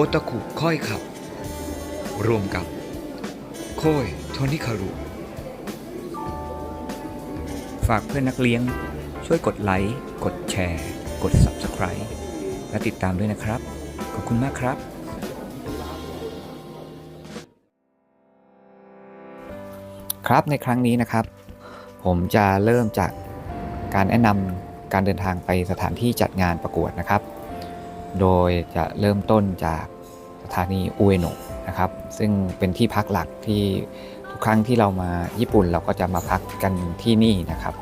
โอตาคุค่อยขับ รวมกับ โค้ยโทนิคารุ ฝากเพื่อนนักเลี้ยง ช่วยกดไลค์ กดแชร์ กด Subscribe และติดตามด้วยนะครับ ขอบคุณมากครับ ครับในครั้งนี้นะครับ ผมจะเริ่มจากการแนะนำการเดินทางไปสถานที่จัดงานประกวดนะครับ โดยจะเริ่มต้นจากสถานีอุเอโนะนะครับ ซึ่งเป็นที่พักหลักที่ทุกครั้งที่เรามาญี่ปุ่นเราก็จะมาพักกันที่นี่นะครับ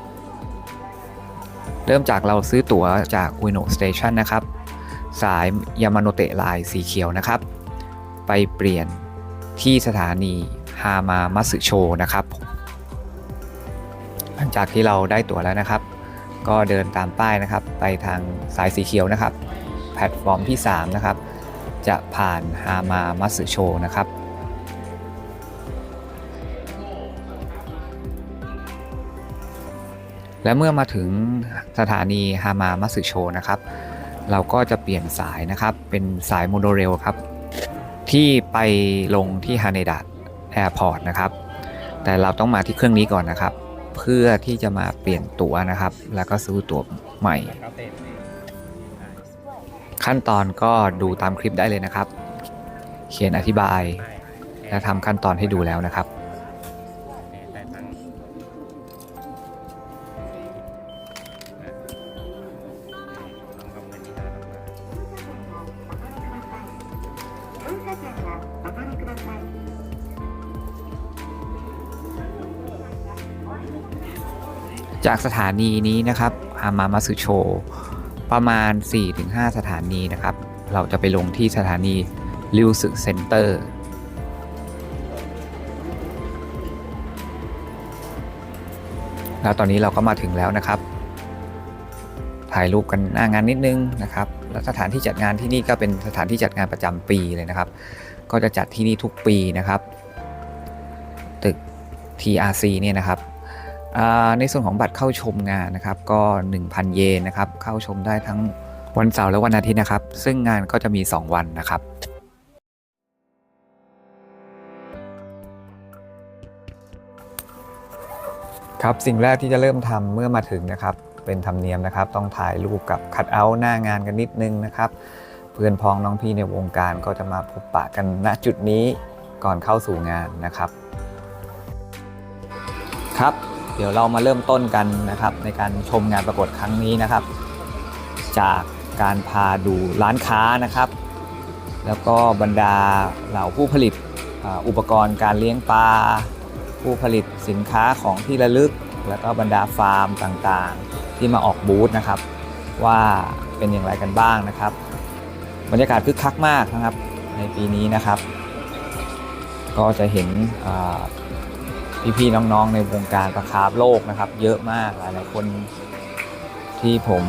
เริ่มจากเราซื้อตั๋วจากอุเอโนะสเตชันนะครับ สายยามาโนเตะไลน์สีเขียวนะครับ ไปเปลี่ยนที่สถานีฮามามัสึโชนะครับ หลังจากที่เราได้ตั๋วแล้วนะครับ ก็เดินตามป้ายนะครับ ไปทางสายสีเขียวนะครับ แพลตฟอร์มที่ 3 นะครับ จะผ่านฮามามัสึโชนะครับ และเมื่อมาถึงสถานีฮามามัสึโชนะครับ เราก็จะเปลี่ยนสายนะครับ เป็นสายโมโนเรลครับ ที่ไปลงที่ฮาเนดะแอร์พอร์ตนะครับ แต่เราต้องมาที่เครื่องนี้ก่อนนะครับ เพื่อที่จะมาเปลี่ยนตั๋วนะครับ แล้วก็ซื้อตั๋วใหม่ ขั้นตอนก็ดูตามคลิปได้เลยนะครับ เขียนอธิบาย และทำขั้นตอนให้ดูแล้วนะครับจากสถานีนี้นะครับฮามามาสึโช ประมาณ 4-5 สถานีนะครับ เราจะไปลงที่สถานีริวสึเซ็นเตอร์แล้วตอนนี้เราก็มาถึงแล้วนะครับ ถ่ายรูปกันหน้างานนิดนึงนะครับ แล้วสถานที่จัดงานที่นี่ก็เป็นสถานที่จัดงานประจำปีเลยนะครับ ก็จะจัดที่นี่ทุกปีนะครับ ตึก TRC เนี่ยนะครับ ในส่วนของบัตรเข้าชมงานนะครับก็ 1,000 เยนนะครับเข้าชมได้ทั้งวันเสาร์และวันอาทิตย์นะครับ ซึ่งงานก็จะมี 2 วันนะครับครับสิ่งแรกที่จะเริ่มทำเมื่อมาถึงนะครับ เป็นธรรมเนียมนะครับ ต้องถ่ายรูปกับคัดเอาท์หน้างานกันนิดนึงนะครับ เพื่อนพ้องน้องพี่ในวงการก็จะมาพบปะกันณจุดนี้ก่อนเข้าสู่งานนะครับ ครับ เดี๋ยวเรามาเริ่มต้นกันนะครับ ในการชมงานประกวดครั้งนี้นะครับ จากการพาดูร้านค้านะครับ แล้วก็บรรดาเหล่าผู้ผลิตอุปกรณ์การเลี้ยงปลาผู้ผลิตสินค้าของที่ระลึก แล้วก็บรรดาฟาร์มต่างๆ ที่มาออกบูธนะครับ ว่าเป็นอย่างไรกันบ้างนะครับ บรรยากาศคึกคักมากนะครับในปีนี้นะครับ ก็จะเห็น พี่ๆน้องๆในวงการประคาบโลกนะครับ เยอะมากหลายๆคนที่ผม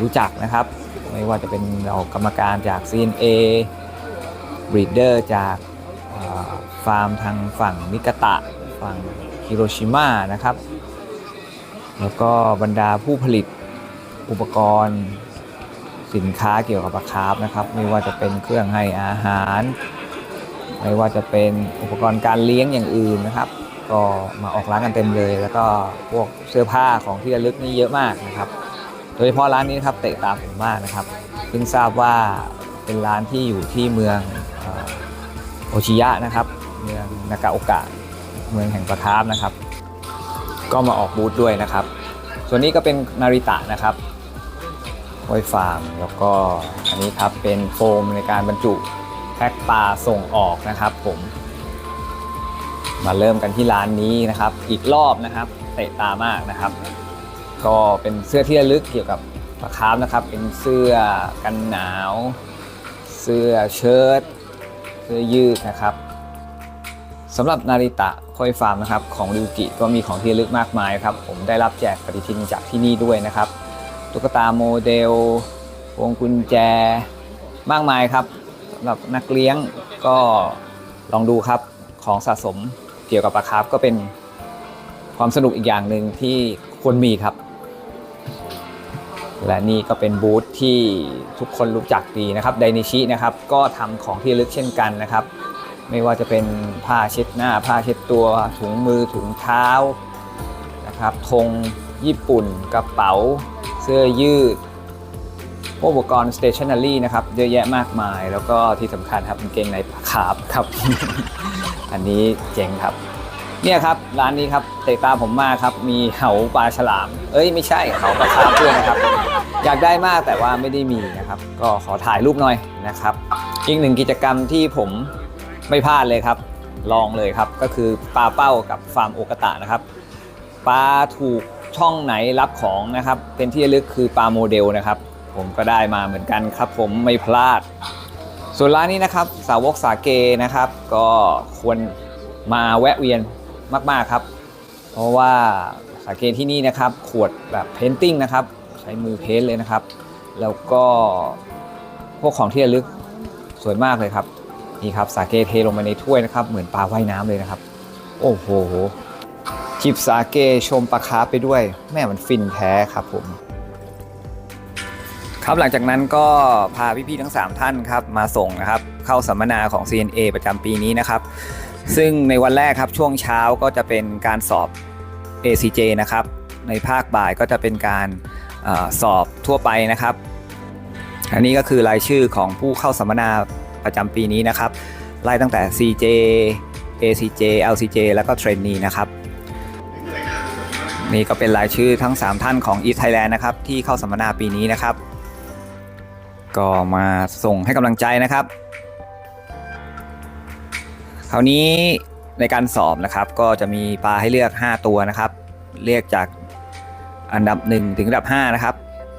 รู้จักนะครับ ไม่ว่าจะเป็นเรากรรมการจาก CNA Breeder จากอ่าฟาร์มทางฝั่งนิกตะ ฝั่งฮิโรชิมานะครับ แล้วก็บรรดาผู้ผลิตอุปกรณ์สินค้าเกี่ยวกับปลาคาร์ฟนะครับ ไม่ว่าจะเป็นเครื่องให้อาหาร ไม่ว่าจะเป็นอุปกรณ์การเลี้ยงอย่างอื่นนะครับ ก็มาออกร้านกันเต็มเลย แล้วก็พวกเสื้อผ้าของที่ระลึกนี่เยอะมากนะครับ โดยเฉพาะร้านนี้นะครับเตะตาผมมากนะครับเพิ่งทราบว่าเป็นร้านที่อยู่ที่เมืองโอชิยะนะครับ เมืองนากาโอกะเมืองแห่งปลาคาร์ฟนะครับ ก็มาออกบูธด้วยนะครับ ส่วนนี้ก็เป็นนาริตะนะครับไวฟาร์มแล้วก็อันนี้ครับเป็นโฟมในการบรรจุแพ็คปลาส่งออกนะครับผม มาเริ่มกันที่ร้านนี้นะครับ อีกรอบนะครับเตะตามากนะครับ ก็เป็นเสื้อที่ระลึกเกี่ยวกับปลาคาร์ฟนะครับ เป็นเสื้อกันหนาว เสื้อเชิ้ตเสื้อยืดนะครับสำหรับนาริตะคอยฟาร์มนะครับของริวกิก็มีของที่ระลึกมากมายครับ ผมได้รับแจกปฏิทินจากที่นี่ด้วยนะครับตุ๊กตาโมเดลวงกุญแจมากมายครับสำหรับนักเลี้ยงก็ลองดูครับของสะสม เกี่ยวกับปลาคาร์ฟก็เป็นความสนุกอีกอย่างหนึ่งที่ควรมีครับ และนี่ก็เป็นบูธที่ทุกคนรู้จักดีนะครับไดนิชินะครับ ก็ทำของที่ลึกเช่นกันนะครับ ไม่ว่าจะเป็นผ้าเช็ดหน้า ผ้าเช็ดตัว ถุงมือถุงเท้านะครับธงญี่ปุ่นกระเป๋า เสื้อยืดอุปกรณ์ stationery นะครับ เยอะแยะมากมาย แล้วก็ที่สำคัญครับกางเกงในขาบครับ อันนี้เจ๋งครับ เนี่ยครับร้านนี้ครับเตะตาผมมากครับ มีเหาปลาฉลาม เอ้ยไม่ใช่เหาปลาคาร์ฟด้วยนะครับ อยากได้มากแต่ว่าไม่ได้มีนะครับ ก็ขอถ่ายรูปหน่อยนะครับ อีกหนึ่งกิจกรรมที่ผมไม่พลาดเลยครับ ลองเลยครับก็คือปลาเป้ากับฟาร์มโอกาตะนะครับปลาถูกช่องไหนรับของนะครับ เป็นที่ระลึกคือปลาโมเดลนะครับ ผมก็ได้มาเหมือนกันครับ ผมไม่พลาด ส่วนร้านนี้นะครับสาวกสาเกนะครับ ก็ควรมาแวะเวียนมากๆครับ เพราะว่าสาเกที่นี่นะครับ ขวดแบบเพนติ้งนะครับ ใช้มือเพ้นท์เลยนะครับ แล้วก็พวกของที่ระลึกสวยมากเลยครับนี่ครับสาเกเทลงไปในถ้วยนะครับ เหมือนปลาว่ายน้ำเลยนะครับ โอ้โหจิบสาเกชมปลาคาร์ฟไปด้วย แม่มันฟินแท้ครับผม ครับหลังจากนั้นก็พาพี่ๆทั้ง 3 ท่านครับมาส่งนะครับเข้าสัมมนาของ CNA ประจำปีนี้นะครับ ซึ่งในวันแรกครับช่วงเช้าก็จะเป็นการสอบ ACJ นะครับ ในภาคบ่ายก็จะเป็นการอสอบทั่วไปนะครับ อันนี้ก็คือรายชื่อของผู้เข้าสัมมนาประจำปีนี้นะครับไล่ตั้งแต่ CJ ACJ LCJ แล้วก็ Trainee นะครับนี่ก็เป็นรายชื่อทั้ง 3 ท่านของ East Thailand นะครับที่เข้าสัมมนาปีนี้นะครับ ก็มาส่งให้กำลังใจนะครับ คราวนี้ในการสอบนะครับก็จะมีปลาให้เลือก 5 ตัวนะครับเรียกจากอันดับ 1 ถึงอันดับ 5 นะครับ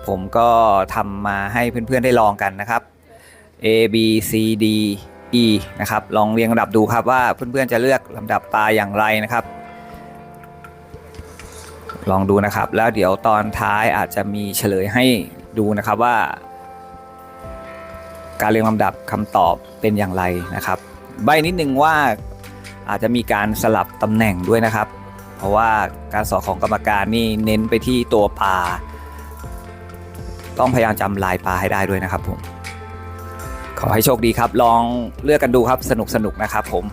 ผมก็ทำมาให้เพื่อนๆได้ลองกันนะครับ A B C D E นะครับลองเรียงลำดับดูครับว่าเพื่อนๆจะเลือกลำดับปลาอย่างไรนะครับ ลองดูนะครับ แล้วเดี๋ยวตอนท้ายอาจจะมีเฉลยให้ดูนะครับว่า การเรียงลำดับคำตอบเป็นอย่างไรนะครับ ใบนิดนึงว่าอาจจะมีการสลับตำแหน่งด้วยนะครับ เพราะว่าการสอบของกรรมการนี่เน้นไปที่ตัวปลาต้องพยายามจำลายปลาให้ได้ด้วยนะครับผมขอให้โชคดีครับ ลองเลือกกันดูครับสนุกสนุกนะครับผม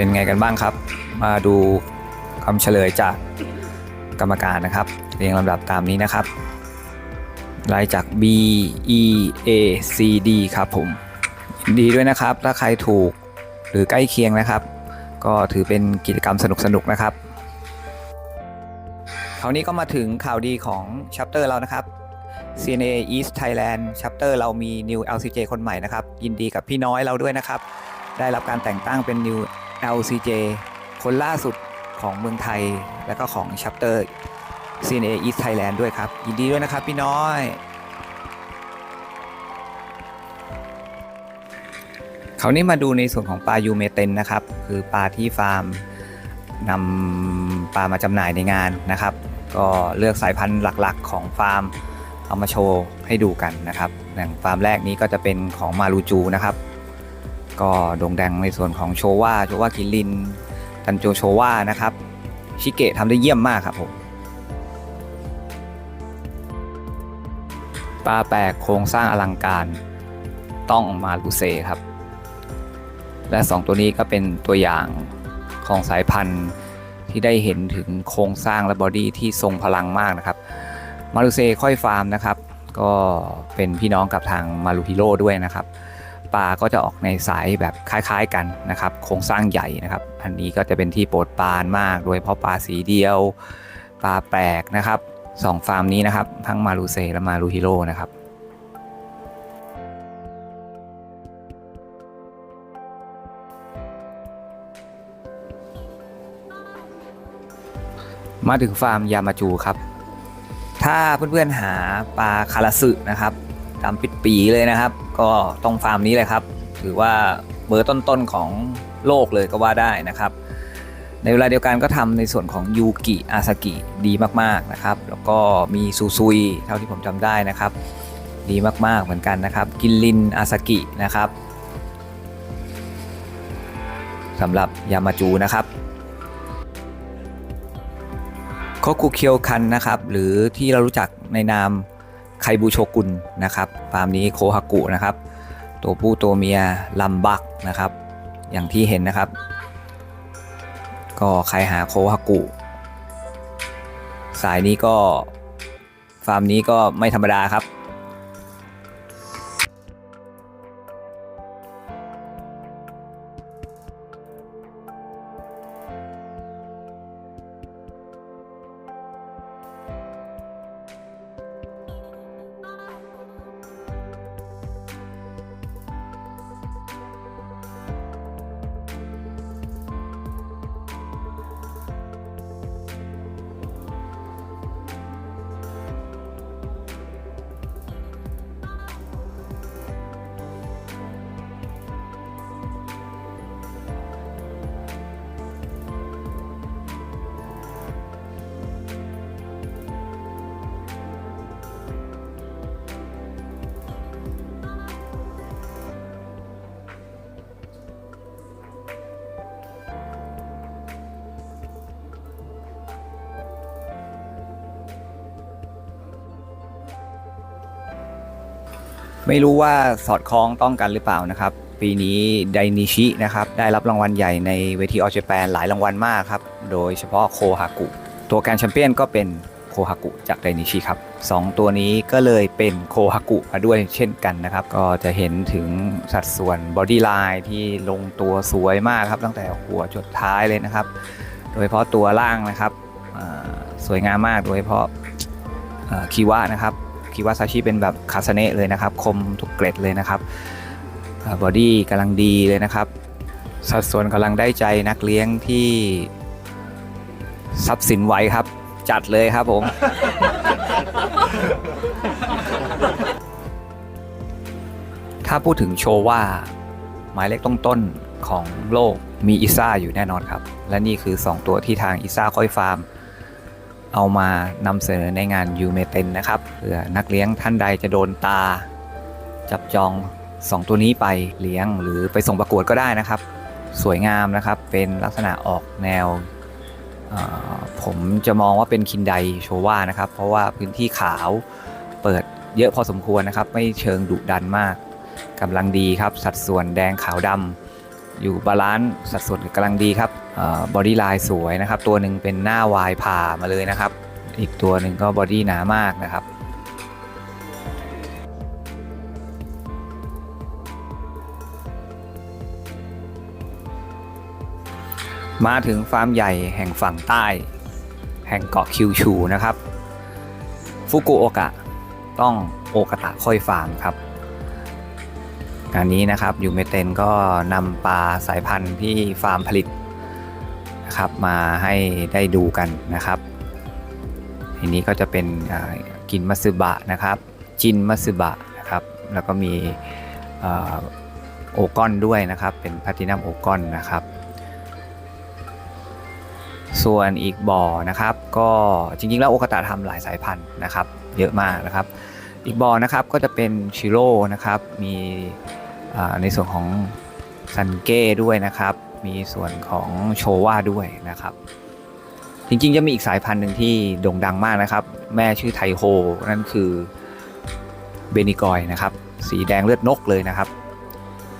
เป็นไงกันบ้างครับ มาดูคำเฉลยจากกรรมการนะครับ เรียงลำดับตามนี้นะครับไล่จาก B E A C D ครับผมดีด้วยนะครับ ถ้าใครถูกหรือใกล้เคียงนะครับ ก็ถือเป็นกิจกรรมสนุกๆนะครับคราวนี้ก็มาถึงข่าวดีของชัปเตอร์เรานะครับ CNA East Thailand Chapter เรามี New LCJ คนใหม่นะครับ ยินดีกับพี่น้อยเราด้วยนะครับ ได้รับการแต่งตั้งเป็น New LCJ คนล่าสุดของเมืองไทย และก็ของ Chapter CNA East Thailand ด้วยครับ ยินดีด้วยนะครับพี่น้อย คราวนี้มาดูในส่วนของปลายูเมเตนนะครับ คือปลาที่ฟาร์มนำปลามาจำหน่ายในงานนะครับ ก็เลือกสายพันธุ์หลักๆ ของฟาร์มเอามาโชว์ให้ดูกันนะครับอย่างฟาร์มแรกนี้ก็จะเป็นของมารูจูนะครับ ก็โด่งดังในส่วนของโชว่าโชว่ากิลินตันโจโชว่านะครับชิเกะทำได้เยี่ยมมากครับผมปลาแปลกโครงสร้างอลังการต้องมาลูเซครับ และ 2 ตัวนี้ก็เป็นตัวอย่างของสายพันธุ์ที่ได้เห็นถึงโครงสร้างและบอดี้ที่ทรงพลังมากนะครับ มาลูเซค่อยฟาร์มนะครับ ก็เป็นพี่น้องกับทางมาลูฮิโร่ด้วยนะครับ ปลาก็จะออกในสายแบบคล้ายๆกันนะครับโครงสร้างใหญ่นะครับ อันนี้ก็จะเป็นที่โปรดปรานมาก โดยเฉพาะปลาสีเดียว ปลาแปลกนะครับสองฟาร์มนี้นะครับ ทั้งมาลูเซและมาลูฮิโร่นะครับมาถึงฟาร์มยามาจูครับ ถ้าเพื่อนๆหาปลาคาราสึนะครับ ดำปิดปีเลยนะครับ ก็ต้องฟาร์มนี้เลยครับถือว่าเบอร์ต้นๆของโลกเลยก็ว่าได้นะครับ ในเวลาเดียวกันก็ทำในส่วนของยูกิอาซากิดีมากๆนะครับ แล้วก็มีซูซุยเท่าที่ผมจำได้นะครับ ดีมากๆเหมือนกันนะครับ กินลินอาซากินะครับสำหรับยามาจูนะครับโคคุเคียวคันนะครับ หรือที่เรารู้จักในนาม ไคบูโชกุนนะครับฟาร์มนี้โคฮากุนะครับ ตัวผู้ตัวเมียลัมบักนะครับ อย่างที่เห็นนะครับ ก็ใครหาโคฮากุ สายนี้ก็ ฟาร์มนี้ก็ไม่ธรรมดาครับ ไม่รู้ว่าสอดคล้องต้องกันหรือเปล่านะครับ ปีนี้ไดนิชินะครับได้รับรางวัลใหญ่ในเวทีออเจแปนหลายรางวัลมากครับ โดยเฉพาะโคฮากุ ตัวแกรนแชมเปี้ยนก็เป็นโคฮากุจากไดนิชิครับสองตัวนี้ก็เลยเป็นโคฮากุมาด้วยเช่นกันนะครับ ก็จะเห็นถึงสัดส่วนบอดี้ไลน์ที่ลงตัวสวยมากครับตั้งแต่หัวจดท้ายเลยนะครับ โดยเฉพาะตัวล่างนะครับสวยงามมากโดยเฉพาะคิวะนะครับ คิวาซาชิเป็นแบบคาสเนะเลยนะครับคมทุกเกร็ดเลยนะครับบอดี้กำลังดีเลยนะครับ สัดส่วนกำลังได้ใจนักเลี้ยงที่ทรัพย์สินไว้ครับ จัดเลยครับผม ถ้าพูดถึงโชว่าหมายเลขต้นๆของโลกมีอิซ่าอยู่แน่นอนครับ และนี่คือ 2 ตัวที่ทางอิซ่าค่อยฟาร์ม เอามานำเสนอในงานยูเมเตนนะครับเผื่อนักเลี้ยงท่านใดจะโดนตา จับจอง 2 ตัวนี้ไปเลี้ยงหรือไปส่งประกวดก็ได้นะครับ สวยงามนะครับเป็นลักษณะออกแนว ผมจะมองว่าเป็นคินไดโชว่านะครับ เพราะว่าพื้นที่ขาวเปิดเยอะพอสมควรนะครับ ไม่เชิงดุดันมากกำลังดีครับ สัดส่วนแดงขาวดำ อยู่บาลานซ์สัดส่วนกำลังดีครับบอดี้ไลน์สวยนะครับ ตัวหนึ่งเป็นหน้าวายผ่ามาเลยนะครับ อีกตัวหนึ่งก็บอดี้หนามากนะครับมาถึงฟาร์มใหญ่แห่งฝั่งใต้ แห่งเกาะคิวชูนะครับ ฟุกุโอกะ ต้องโอกาตะค่อยฟาร์มครับ งานนี้นะครับยูเมเตนก็นำปลาสายพันธุ์ที่ฟาร์มผลิตนะครับมาให้ได้ดูกันนะครับทีนี้ก็จะเป็นกินมัสึบะนะครับ จินมัสึบะนะครับ แล้วก็มีโอกอนด้วยนะครับ เป็นแพลตินัมโอกอนนะครับ ส่วนอีกบ่อนะครับ ก็จริงๆแล้วโอกาตะทำหลายสายพันธุ์นะครับ เยอะมากนะครับ อีกบ่อนะครับก็จะเป็นชิโร่นะครับมีในส่วนของซันเก้ด้วยนะครับ มีส่วนของโชว่าด้วยนะครับ จริงๆ จะมีอีกสายพันธุ์หนึ่งที่โด่งดังมากนะครับ แม่ชื่อไทโฮ นั่นคือเบนิกอยนะครับ สีแดงเลือดนกเลยนะครับ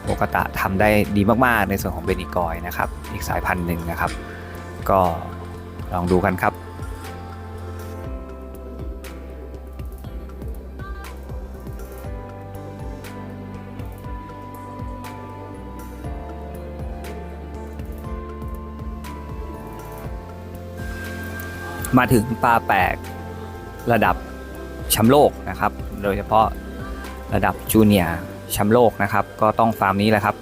โอกตะทำได้ดีมากๆ ในส่วนของเบนิกอยนะครับ อีกสายพันธุ์หนึ่งนะครับ ก็ลองดูกันครับ มาถึงปลาแปลกระดับแชมป์โลกนะครับ โดยเฉพาะระดับจูเนียร์แชมป์โลกนะครับ ก็ต้องฟาร์มนี้แหละครับ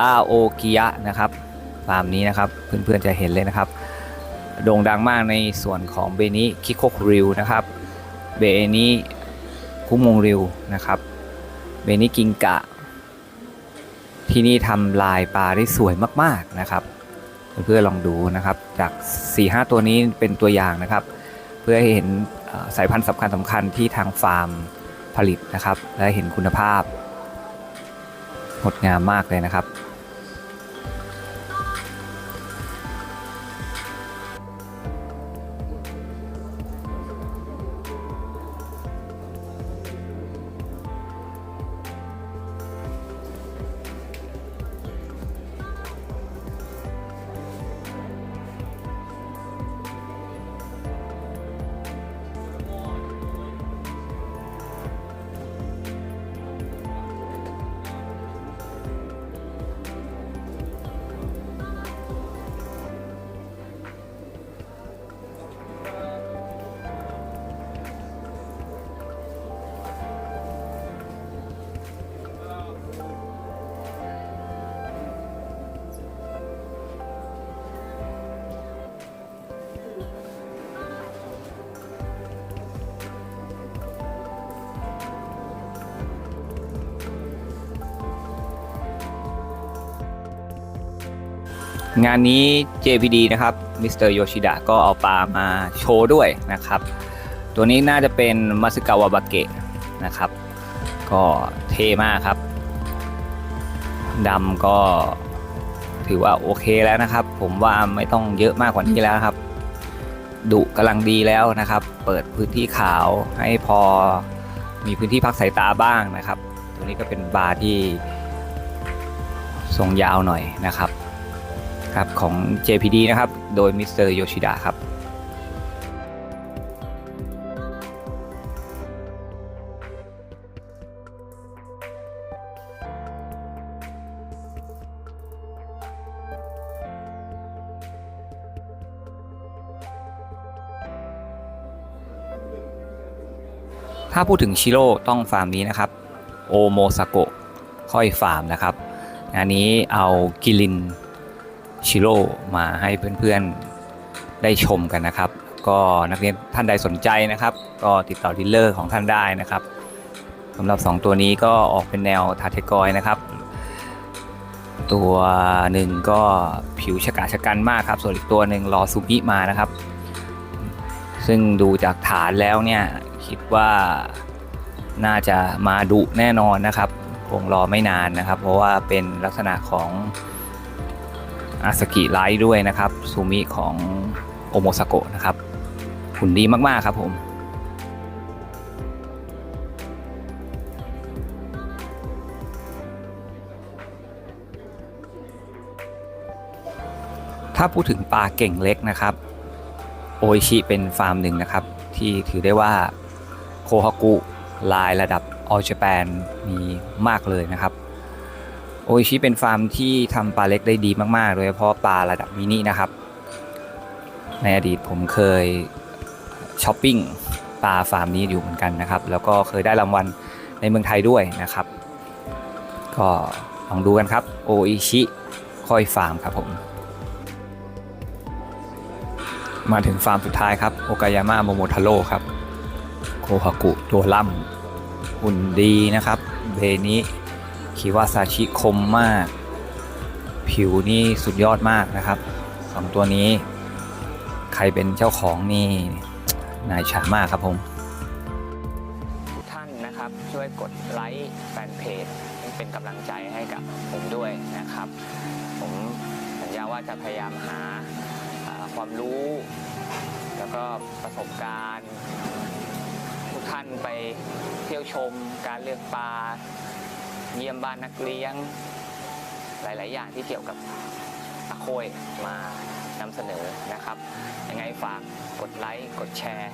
อาโอกิยะนะครับฟาร์มนี้นะครับเพื่อนๆจะเห็นเลยนะครับ โด่งดังมากในส่วนของเบนิคิโคคริวนะครับเบนิคุมงริวนะครับเบนิกิงกะ ที่นี่ทำลายปลาได้สวยมากๆนะครับ เพื่อลองดูนะครับ จาก 4-5 ตัวนี้เป็นตัวอย่างนะครับ เพื่อให้เห็นสายพันธุ์สำคัญสำคัญที่ทางฟาร์มผลิตนะครับ และเห็นคุณภาพงดงามมากเลยนะครับ งานนี้ JPD นะครับมิสเตอร์โยชิดะก็เอาปลามาโชว์ด้วยนะครับ ตัวนี้น่าจะเป็นมาสึกาวาบาเกะนะครับ ก็เท่มากครับดำก็ถือว่าโอเคแล้วนะครับ ผมว่าไม่ต้องเยอะมากกว่านี้แล้วครับ ดุกำลังดีแล้วนะครับ เปิดพื้นที่ขาวให้พอมีพื้นที่พักสายตาบ้างนะครับ ตัวนี้ก็เป็นบาร์ที่ทรงยาวหน่อยนะครับ ครับของ JPD นะครับ โดยมิสเตอร์โยชิดะครับถ้าพูดถึงชิโร่ต้องฟาร์มนี้นะครับโอโมซาโกะค่อยฟาร์มนะครับงานนี้เอากิลิน ชิโร่มาให้เพื่อนๆได้ชมกันนะครับ ก็นักเรียนท่านใดสนใจนะครับ ก็ติดต่อดีลเลอร์ของท่านได้นะครับสำหรับ 2 ตัวนี้ก็ออกเป็นแนวทาเทกอยนะครับ ตัวหนึ่งก็ผิวฉกาชะกันมากครับ ส่วนอีกตัวหนึ่งรอซูมิมานะครับ ซึ่งดูจากฐานแล้วเนี่ยคิดว่าน่าจะมาดุแน่นอนนะครับ คงรอไม่นานนะครับ เพราะว่าเป็นลักษณะของ อาสกิไลท์ด้วยนะครับซูมิของโอโมซาโกะนะครับหุ่นดีมาก ๆ ครับผม ถ้าพูดถึงปลาเก่งเล็กนะครับ โออชิเป็นฟาร์มหนึ่งนะครับ ที่ถือได้ว่าโคฮากุลายระดับออ j จแปนมีมากเลยนะครับ โออิชิเป็นฟาร์มที่ทำปลาเล็กได้ดีมากๆ โดยเฉพาะปลาระดับมินินะครับ ในอดีตผมเคยช้อปปิ้งปลาฟาร์มนี้อยู่เหมือนกันนะครับ แล้วก็เคยได้รางวัลในเมืองไทยด้วยนะครับ ก็ลองดูกันครับโออิชิค่อยฟาร์มครับผม มาถึงฟาร์มสุดท้ายครับโอกายาม่าโมโมทาโร่ครับโคฮากุตัวล่ำหุ่นดีนะครับเบนิ คิวาซาชิคมมาก ผิวนี่สุดยอดมากนะครับสองตัวนี้ ใครเป็นเจ้าของนี่นายฉามากครับผม ท่านนะครับช่วยกดไลค์แฟนเพจเป็นกำลังใจให้กับผมด้วยนะครับ ผมสัญญาว่าจะพยายามหาอ่าความรู้ แล้วก็ประสบการณ์ ทุกท่านไปเที่ยวชมการเลือกปลา เยี่ยมบ้านนักเลี้ยง หลาย ๆ อย่างที่เกี่ยวกับตะโคยมานำเสนอนะครับ ยังไงฝากกดไลค์กดแชร์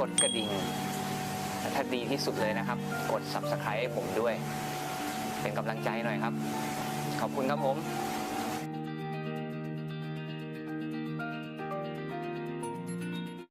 กดกระดิ่งถ้าดีที่สุดเลยนะครับ กด subscribe ให้ผมด้วย เป็นกำลังใจหน่อยครับ ขอบคุณครับผม